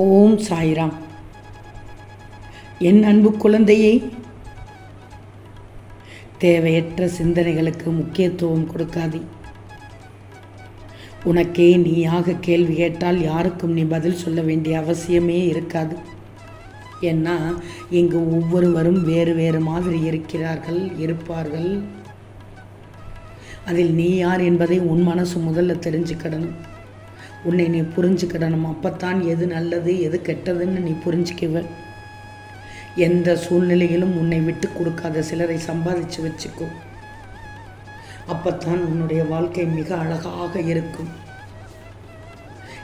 ஓம் சாய்ராம். என் அன்பு குழந்தையை தேவையற்ற சிந்தனைகளுக்கு முக்கியத்துவம் கொடுக்காதே. உனக்கே நீயாக கேள்வி கேட்டால் யாருக்கும் நீ பதில் சொல்ல வேண்டிய அவசியமே இருக்காது. ஏன்னா இங்கு ஒவ்வொருவரும் வேறு வேறு மாதிரி இருக்கிறார்கள் இருப்பார்கள். அதில் நீ யார் என்பதை உன் மனசு முதல்ல தெரிஞ்சுக்கிடணும் உன்னை நீ புரிஞ்சுக்கிடணும் அப்பத்தான் எது நல்லது எது கெட்டதுன்னு நீ புரிஞ்சுக்குவ. எந்த சூழ்நிலையிலும் உன்னை விட்டு கொடுக்காத சிலரை சம்பாதிச்சு வச்சுக்கோ. அப்பத்தான் உன்னுடைய வாழ்க்கை மிக அழகாக இருக்கும்.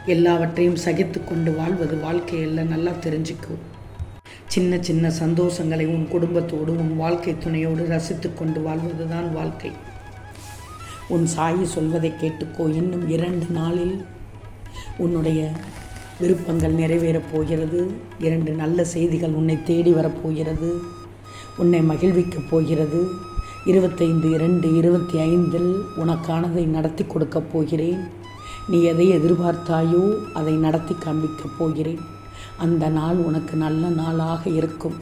எல்லாவற்றையும் சகித்து கொண்டு வாழ்வது வாழ்க்கை அல்ல நல்லா தெரிஞ்சுக்கோ. சின்ன சின்ன சந்தோஷங்களை உன் குடும்பத்தோடு உன் வாழ்க்கை துணையோடு ரசித்து கொண்டு வாழ்வது தான் வாழ்க்கை. உன் சாயி சொல்வதை கேட்டுக்கோ. இன்னும் இரண்டு நாளில் உன்னுடைய விருப்பங்கள் நிறைவேறப் போகிறது. இரண்டு நல்ல செய்திகள் உன்னை தேடி வரப்போகிறது உன்னை மகிழ்விக்கப் போகிறது. இருபத்தைந்து இரண்டு இருபத்தி ஐந்தில் உனக்கானதை நடத்தி கொடுக்கப் போகிறேன். நீ எதை எதிர்பார்த்தாயோ அதை நடத்தி காண்பிக்கப் போகிறேன். அந்த நாள் உனக்கு நல்ல நாளாக இருக்கும்.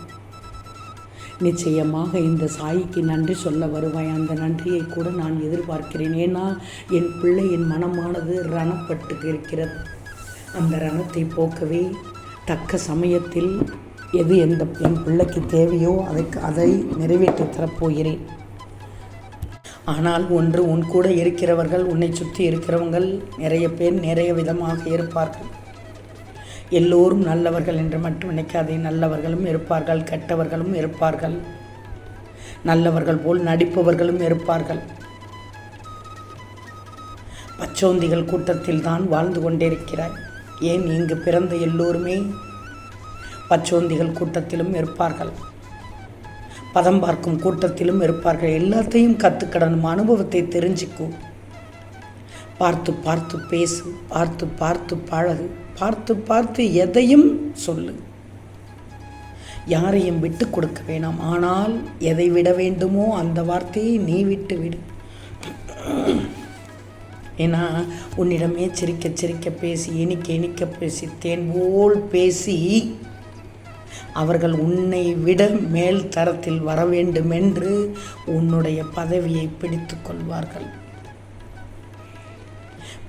நிச்சயமாக இந்த சாய்க்கு நன்றி சொல்ல வருவாய். அந்த நன்றியை கூட நான் எதிர்பார்க்கிறேன். ஏன்னா என் பிள்ளை என் மனமானது ரணப்பட்டு இருக்கிறது அந்த ரணத்தை போக்கவே தக்க சமயத்தில் எது எந்த என் பிள்ளைக்கு தேவையோ அதற்கு அதை நிறைவேற்றி தரப்போகிறேன். ஆனால் ஒன்று உன் கூட இருக்கிறவர்கள் உன்னை சுற்றி இருக்கிறவங்கள் நிறைய பேர் நிறைய விதமாக இருப்பார்கள். எல்லோரும் நல்லவர்கள் என்று மட்டும் நினைக்காதே. நல்லவர்களும் இருப்பார்கள் கெட்டவர்களும் இருப்பார்கள். நல்லவர்கள் போல் நடிப்பவர்களும் இருப்பார்கள். பச்சோந்திகள் கூட்டத்தில் தான் வாழ்ந்து கொண்டிருக்கிறாய். ஏன் இங்கு பிறந்த எல்லோருமே பச்சோந்திகள் கூட்டத்திலும் இருப்பார்கள்? பதம் பார்க்கும் கூட்டத்திலும் இருப்பார்கள். எல்லாத்தையும் கற்றுக்கிடணும் அனுபவத்தை தெரிஞ்சுக்கும் பார்த்து பார்த்து பேசு பார்த்து பார்த்து பழகு பார்த்து பார்த்து எதையும் சொல்லு. யாரையும் விட்டு கொடுக்க வேணாம். ஆனால் எதை விட வேண்டுமோ அந்த வார்த்தையை நீ விட்டு விடு. ஏன்னா உன்னிடமே சிரிக்க சிரிக்க பேசி இனிக்க இனிக்க பேசி தேன் போல் பேசி அவர்கள் உன்னை விட மேல் தரத்தில் வர வேண்டுமென்று உன்னுடைய பதவியை பிடித்து கொள்வார்கள்.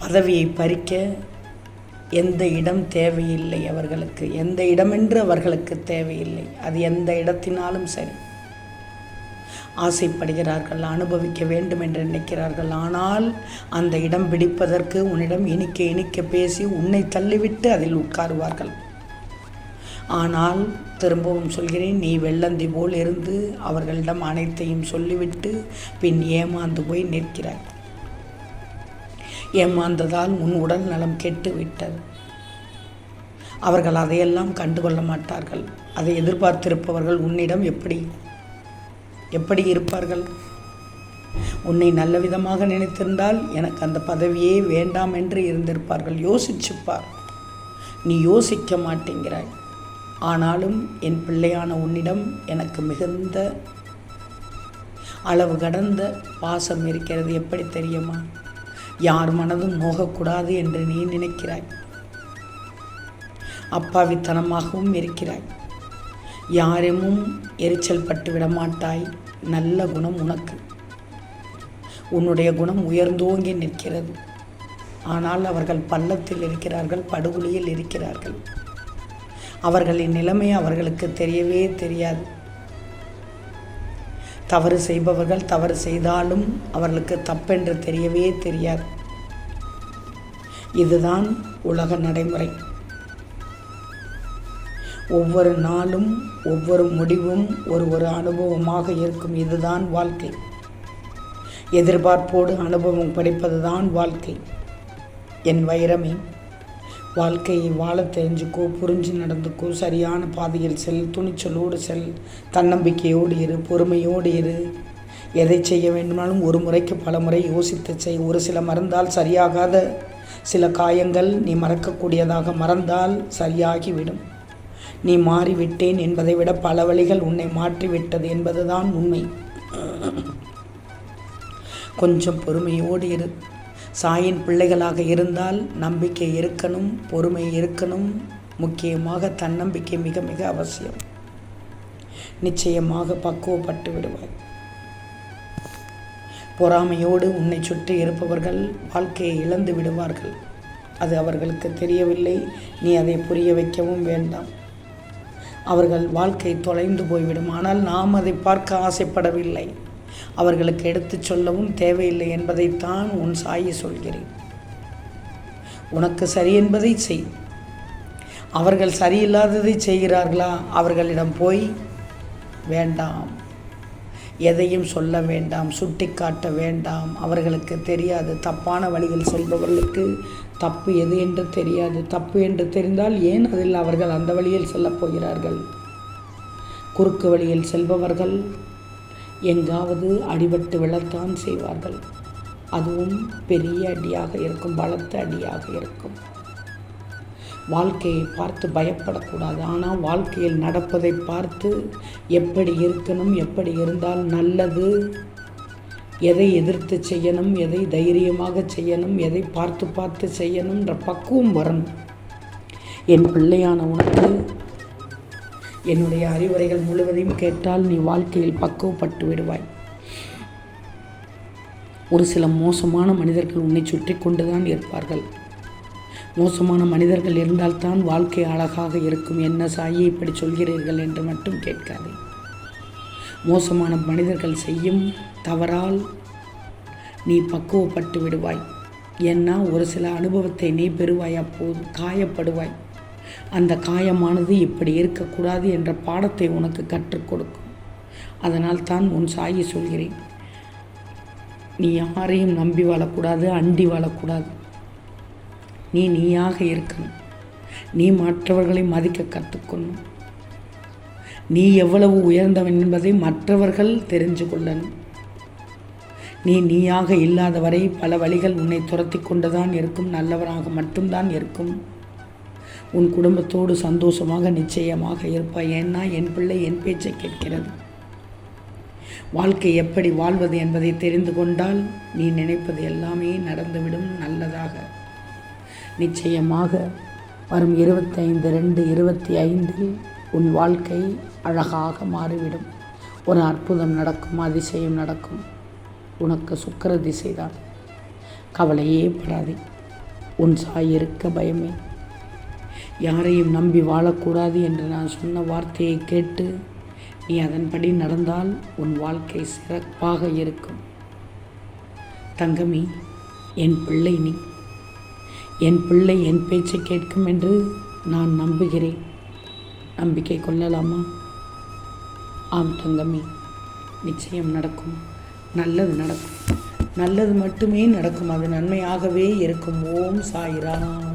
பதவியை பறிக்க எந்த இடம் தேவையில்லை அவர்களுக்கு. எந்த இடமென்று அவர்களுக்கு தேவையில்லை. அது எந்த இடத்தினாலும் சரி. ஆசைப்படுகிறார்கள் அனுபவிக்க வேண்டும் என்று நினைக்கிறார்கள். ஆனால் அந்த இடம் பிடிப்பதற்கு உன்னிடம் இனிக்க இனிக்க பேசி உன்னை தள்ளிவிட்டு அதில் உட்காருவார்கள். ஆனால் திரும்பவும் சொல்கிறேன் நீ வெள்ளந்தி போல் இருந்து அவர்களிடம் அனைத்தையும் சொல்லிவிட்டு பின் ஏமாந்து போய் நிற்கிறாய். ஏமாந்ததால் உன் உடல் நலம் கெட்டு விட்டது அவர்கள் அதையெல்லாம் கண்டுகொள்ள மாட்டார்கள். அதை எதிர்பார்த்திருப்பவர்கள் உன்னிடம் எப்படி எப்படி இருப்பார்கள்? உன்னை நல்ல விதமாக நினைத்திருந்தால் எனக்கு அந்த பதவியே வேண்டாம் என்று இருந்திருப்பார்கள். யோசிச்சுப்பார். நீ யோசிக்க மாட்டேங்கிறாய். ஆனாலும் என் பிள்ளையான உன்னிடம் எனக்கு மிகுந்த அளவு கடந்த பாசம் இருக்கிறது. எப்படி தெரியுமா? யார் மனதும் மோகக்கூடாது என்று நீ நினைக்கிறாய். அப்பாவித்தனமாகவும் இருக்கிறாய். யாரும் எரிச்சல் பட்டு விடமாட்டாய். நல்ல குணம் உனக்கு. உன்னுடைய குணம் உயர்ந்தோங்கி நிற்கிறது. ஆனால் அவர்கள் பள்ளத்தில் இருக்கிறார்கள் படுகொலியில் இருக்கிறார்கள். அவர்களின் நிலைமை அவர்களுக்கு தெரியவே தெரியாது. தவறு செய்பவர்கள் தவறு செய்தாலும் அவர்களுக்கு தப்பென்று தெரியவே தெரியாது. இதுதான் உலக நடைமுறை. ஒவ்வொரு நாளும் ஒவ்வொரு முடிவும் ஒரு ஒரு அனுபவமாக இருக்கும். இதுதான் வாழ்க்கை. எதிர்பார்ப்போடு அனுபவம் படிப்பதுதான் வாழ்க்கை. என் வைரமே. வாழ்க்கையை வாழ தெரிஞ்சுக்கோ புரிஞ்சு நடந்துக்கோ சரியான பாதையில் செல் துணிச்சலோடு செல் தன்னம்பிக்கையோடு இரு பொறுமையோடு இரு. எதை செய்ய வேண்டுமானாலும் ஒரு முறைக்கு பல முறை யோசித்து செய். ஒரு சில மறந்தால் சரியாகாத சில காயங்கள் நீ மறக்கக்கூடியதாக மறந்தால் சரியாகிவிடும். நீ மாறிவிட்டேன் என்பதை விட பல வழிகள் உன்னை மாற்றிவிட்டது என்பதுதான் உண்மை. கொஞ்சம் பொறுமையோடு இரு. சாயின் பிள்ளைகளாக இருந்தால் நம்பிக்கை இருக்கணும் பொறுமை இருக்கணும். முக்கியமாக தன்னம்பிக்கை மிக மிக அவசியம். நிச்சயமாக பக்குவப்பட்டு விடுவாய். பொறாமையோடு உன்னை சுற்றி இருப்பவர்கள் வாழ்க்கையை இழந்து விடுவார்கள். அது அவர்களுக்கு தெரியவில்லை. நீ அதை புரிய வைக்கவும் வேண்டாம். அவர்கள் வாழ்க்கை தொலைந்து போய்விடும். ஆனால் நாம் அதை பார்க்க ஆசைப்படவில்லை. அவர்களுக்கு எடுத்துச் சொல்லவும் தேவையில்லை என்பதைத்தான் உன் சாயி சொல்கிறேன். உனக்கு சரி என்பதை செய். அவர்கள் சரியில்லாததை செய்கிறார்களா? அவர்களிடம் போய் வேண்டாம். எதையும் சொல்ல வேண்டாம் சுட்டி காட்ட வேண்டாம். அவர்களுக்கு தெரியாது. தப்பான வழியில் செல்பவர்களுக்கு தப்பு எது என்று தெரியாது. தப்பு என்று தெரிந்தால் ஏன் அதில் அவர்கள் அந்த வழியில் செல்லப் போகிறார்கள்? குறுக்கு வழியில் செல்பவர்கள் எங்காவது அடிபட்டு விழத்தான் செய்வார்கள். அதுவும் பெரிய அடியாக இருக்கும் பலத்த அடியாக இருக்கும். வாழ்க்கையை பார்த்து பயப்படக்கூடாது. ஆனால் வாழ்க்கையில் நடப்பதை பார்த்து எப்படி இருக்கணும் எப்படி இருந்தால் நல்லது எதை எதிர்த்து செய்யணும் எதை தைரியமாக செய்யணும் எதை பார்த்து பார்த்து செய்யணுன்ற பக்குவம் வரணும். என் பிள்ளையான உனக்கு என்னுடைய அறிவுரைகள் முழுவதையும் கேட்டால் நீ வாழ்க்கையில் பக்குவப்பட்டு விடுவாய். ஒரு சில மோசமான மனிதர்கள் உன்னை சுற்றி கொண்டுதான் இருப்பார்கள். மோசமான மனிதர்கள் இருந்தால்தான் வாழ்க்கை அழகாக இருக்கும். என்ன சாயை இப்படி சொல்கிறீர்கள் என்று மட்டும் கேட்காதே. மோசமான மனிதர்கள் செய்யும் தவறால் நீ பக்குவப்பட்டு விடுவாய். ஏன்னா ஒரு சில அனுபவத்தை நீ பெறுவாய். அப்போது காயப்படுவாய். அந்த காயமானது இப்படி இருக்கக்கூடாது என்ற பாடத்தை உனக்கு கற்றுக் கொடுக்கும். அதனால் தான் உன் சாயி சொல்கிறேன். நீ யாரையும் நம்பி வாழக்கூடாது அண்டி வாழக்கூடாது. நீ நீயாக இருக்கணும். நீ மற்றவர்களை மதிக்க கற்றுக்கொள்ளணும் நீ எவ்வளவு உயர்ந்தவன் என்பதை மற்றவர்கள் தெரிஞ்சு கொள்ளணும். நீ நீயாக இல்லாத வரை பல வழிகள் உன்னை துரத்தி கொண்டுதான் இருக்கும் நல்லவராக மட்டும்தான் இருக்கும். உன் குடும்பத்தோடு சந்தோஷமாக நிச்சயமாக இருப்பாய். ஏன்னா என் பிள்ளை என் பேச்சை கேட்கிறது. வாழ்க்கை எப்படி வாழ்வது என்பதை தெரிந்து கொண்டால் நீ நினைப்பது எல்லாமே நடந்துவிடும் நல்லதாக. நிச்சயமாக வரும் இருபத்தைந்து ரெண்டு இருபத்தி ஐந்தில் உன் வாழ்க்கை அழகாக மாறிவிடும். ஒரு அற்புதம் நடக்கும் அதிசயம் நடக்கும். உனக்கு சுக்கர திசைதான் கவலையே படாதே. உன் சாய் இருக்க பயமே. யாரையும் நம்பி வாழக்கூடாது என்று நான் சொன்ன வார்த்தையை கேட்டு நீ அதன்படி நடந்தால் உன் வாழ்க்கை சிறப்பாக இருக்கும். தங்கமி என் பிள்ளை நீ. என் பிள்ளை என் பேச்சை கேட்கும் என்று நான் நம்புகிறேன். நம்பிக்கை கொள்ளலாமா? ஆம் தங்கமி நிச்சயம் நடக்கும். நல்லது நடக்கும். நல்லது மட்டுமே நடக்கும். அது நன்மையாகவே இருக்கும். ஓம் சாய்ராம்.